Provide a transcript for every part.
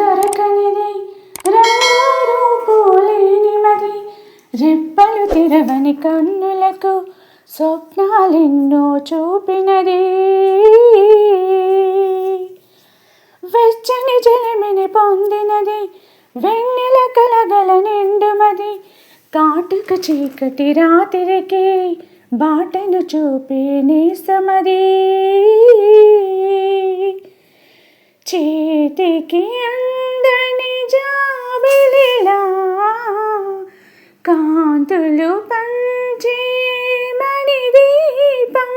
దొరకనిది. రంగు రెప్పలు తెరవని కన్నులకు స్వప్నాలెన్నో చూపినది. వెచ్చని జలమిని పొందినది. వెన్నెల కలగల నిండుమది కాటుక చీకటి రాత్రికి బాటను చూపే నీసమది. చేతికి కాంతులు పంచే మణిదీపం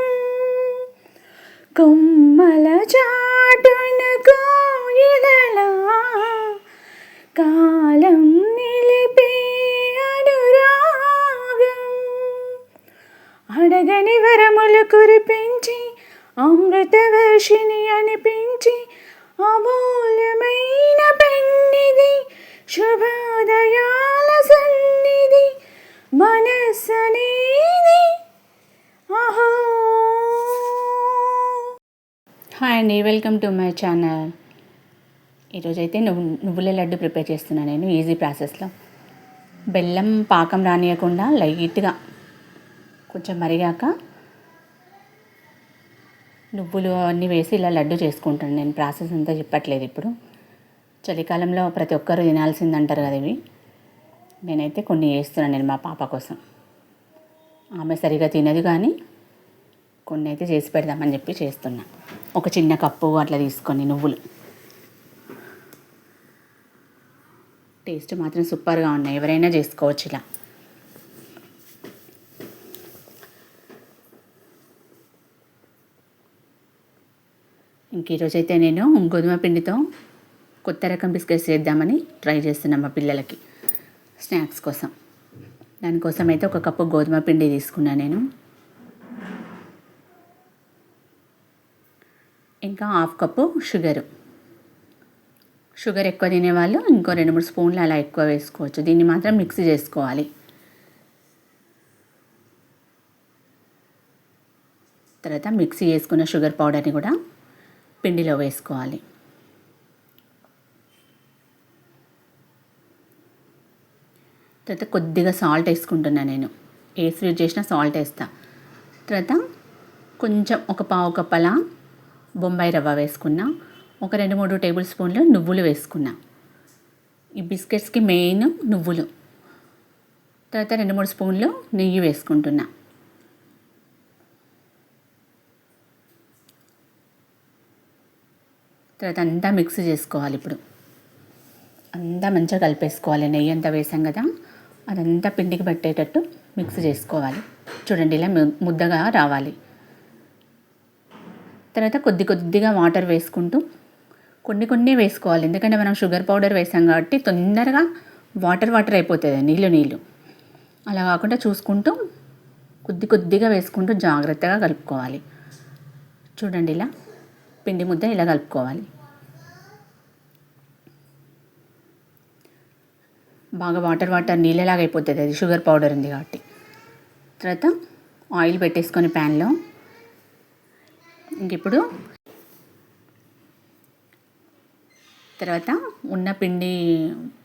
కొమ్మల చాటున కోయిలలా కాలం నిలిపే అనురాగం. అడగని వరములు కురిపించి అమృత వర్షిని అనిపించి అమూల్యమైన పెన్నిది శుభోదయాల సన్నిధి మనసనేది హాయ్ అండి వెల్కమ్ టు మై ఛానల్ ఈరోజైతే నువ్వు నువ్వుల లడ్డు ప్రిపేర్ చేస్తున్నాను నేను ఈజీ ప్రాసెస్లో. బెల్లం పాకం రానియకుండా లైట్గా కొంచెం మరిగాక నువ్వులు అన్నీ వేసి ఇలా లడ్డు చేసుకుంటాను. నేను ప్రాసెస్ అంతా చెప్పట్లేదు ఇప్పుడు. చలికాలంలో ప్రతి ఒక్కరు తినాల్సింది అంటారు కదా ఇవి. నేనైతే కొన్ని చేస్తున్నాను నేను మా పాప కోసం. ఆమె సరిగా తినదు కానీ కొన్ని అయితే చేసి పెడదామని చెప్పి చేస్తున్నా. ఒక చిన్న కప్పు అట్లా తీసుకొని నువ్వులు. టేస్ట్ మాత్రం సూపర్గా ఉన్నాయి. ఎవరైనా చేసుకోవచ్చు ఇలా. ఇంక ఈరోజైతే నేను గోధుమ పిండితో కొత్త రకం బిస్కెట్స్ చేద్దామని ట్రై చేస్తున్నాను మా పిల్లలకి. స్నాక్స్ కోసం. దానికోసం అయితే ఒక కప్పు గోధుమ పిండి తీసుకున్నా నేను. ఇంకా హాఫ్ కప్పు షుగరు. షుగర్ ఎక్కువ తినేవాళ్ళు ఇంకో రెండు మూడు స్పూన్లు అలా ఎక్కువ వేసుకోవచ్చు. దీన్ని మాత్రం మిక్సీ చేసుకోవాలి. తర్వాత మిక్సీ చేసుకున్న షుగర్ పౌడర్ని కూడా పిండిలో వేసుకోవాలి. తర్వాత కొద్దిగా సాల్ట్ వేసుకుంటున్నా నేను. ఏ స్వీట్ చేసినా సాల్ట్ వేస్తా. తర్వాత కొంచెం ఒక పావు కప్పల బొంబాయి రవ్వ వేసుకున్నా. ఒక రెండు మూడు టేబుల్ స్పూన్లు నువ్వులు వేసుకున్నా. ఈ బిస్కెట్స్కి మెయిన్ నువ్వులు. తర్వాత రెండు మూడు స్పూన్లు నెయ్యి వేసుకుంటున్నా. తర్వాత అంతా మిక్స్ చేసుకోవాలి ఇప్పుడు. అంతా మంచిగా కలిపేసుకోవాలి. నెయ్యి అంతా వేసాం కదా. అదంతా పిండికి పట్టేటట్టు మిక్స్ చేసుకోవాలి. చూడండి ఇలా ముద్దగా రావాలి. తర్వాత కొద్ది కొద్దిగా వాటర్ వేసుకుంటూ కొన్ని కొన్ని వేసుకోవాలి. ఎందుకంటే మనం షుగర్ పౌడర్ వేసాం కాబట్టి తొందరగా వాటర్ వాటర్ అయిపోతుంది నీళ్ళు నీళ్ళు. అలా కాకుండా చూసుకుంటూ కొద్ది కొద్దిగా వేసుకుంటూ జాగ్రత్తగా కలుపుకోవాలి. చూడండి ఇలా పిండి ముద్ద ఇలా కలుపుకోవాలి. బాగా వాటర్ వాటర్ నీళ్ళలాగా అయిపోతుంది అది. షుగర్ పౌడర్ ఉంది కాబట్టి. తర్వాత ఆయిల్ పెట్టేసుకొని ప్యాన్లో. ఇంకిప్పుడు తర్వాత ఉన్న పిండి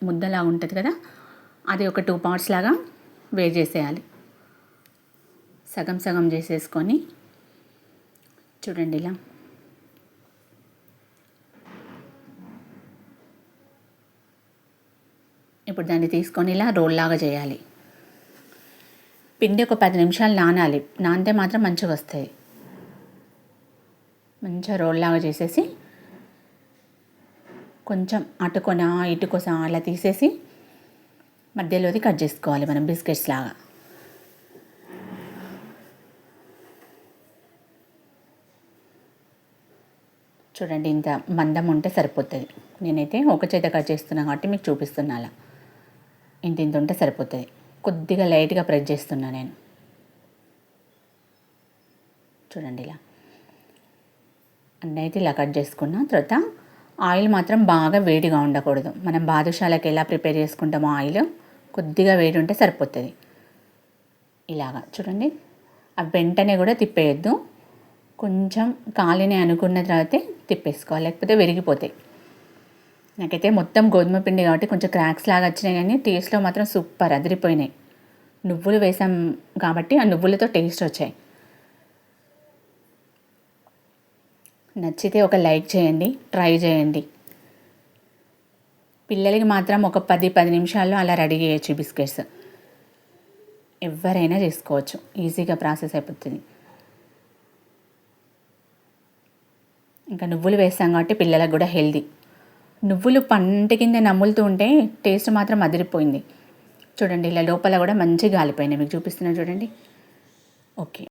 ముద్దలా ఉంటుంది కదా అది ఒక టూ పార్ట్స్ లాగా వేడి చేసేయాలి సగం సగం చేసేసుకొని చూడండి ఇలా. ఇప్పుడు దాన్ని తీసుకొని ఇలా రోల్ లాగా చేయాలి. పిండి ఒక పది నిమిషాలు నానాలి. నానితే మాత్రం మంచిగా వస్తాయి. మంచిగా రోల్ లాగా చేసేసి కొంచెం అటుకొన ఇటుకొస అలా తీసేసి మధ్యలోది కట్ చేసుకోవాలి మనం బిస్కెట్స్ లాగా. చూడండి ఇంత మందం ఉంటే సరిపోతుంది. నేనైతే ఒక చేత కట్ చేస్తున్నా కాబట్టి మీకు చూపిస్తున్నా అలా. ఇంత ఇంత ఉంటే సరిపోతుంది. కొద్దిగా లైట్గా ప్రెస్ చేస్తున్నా నేను. చూడండి ఇలా. అన్నీ అయితే ఇలా కట్ చేసుకున్న తర్వాత ఆయిల్ మాత్రం బాగా వేడిగా ఉండకూడదు. మనం బాదుషాలకి ఎలా ప్రిపేర్ చేసుకుంటామో ఆయిల్ కొద్దిగా వేడి ఉంటే సరిపోతుంది. ఇలాగా. చూడండి. ఆ వెంటనే కూడా తిప్పేయద్దు. కొంచెం కాలిని అనుకున్న తర్వాతే తిప్పేసుకోవాలి. లేకపోతే విరిగిపోతాయి. నాకైతే మొత్తం గోధుమ పిండి కాబట్టి కొంచెం క్రాక్స్ లాగా వచ్చినాయి కానీ టేస్ట్లో మాత్రం సూపర్ అదిరిపోయినాయి. నువ్వులు వేసాం కాబట్టి ఆ నువ్వులతో టేస్ట్ వచ్చాయి. నచ్చితే ఒక లైక్ చేయండి ట్రై చేయండి. పిల్లలకి మాత్రం ఒక పది పది నిమిషాల్లో అలా రెడీ చేయొచ్చు బిస్కెట్స్. ఎవరైనా చేసుకోవచ్చు. ఈజీగా ప్రాసెస్ అయిపోతుంది. ఇంకా నువ్వులు వేస్తాం కాబట్టి పిల్లలకు కూడా హెల్దీ నువ్వులు పంట కింద నమ్ములుతూ ఉంటే టేస్ట్ మాత్రం అదిరిపోయింది. చూడండి ఇలా లోపల కూడా మంచిగా గాలిపోయినాయి. మీకు చూపిస్తున్నాను చూడండి. ఓకే.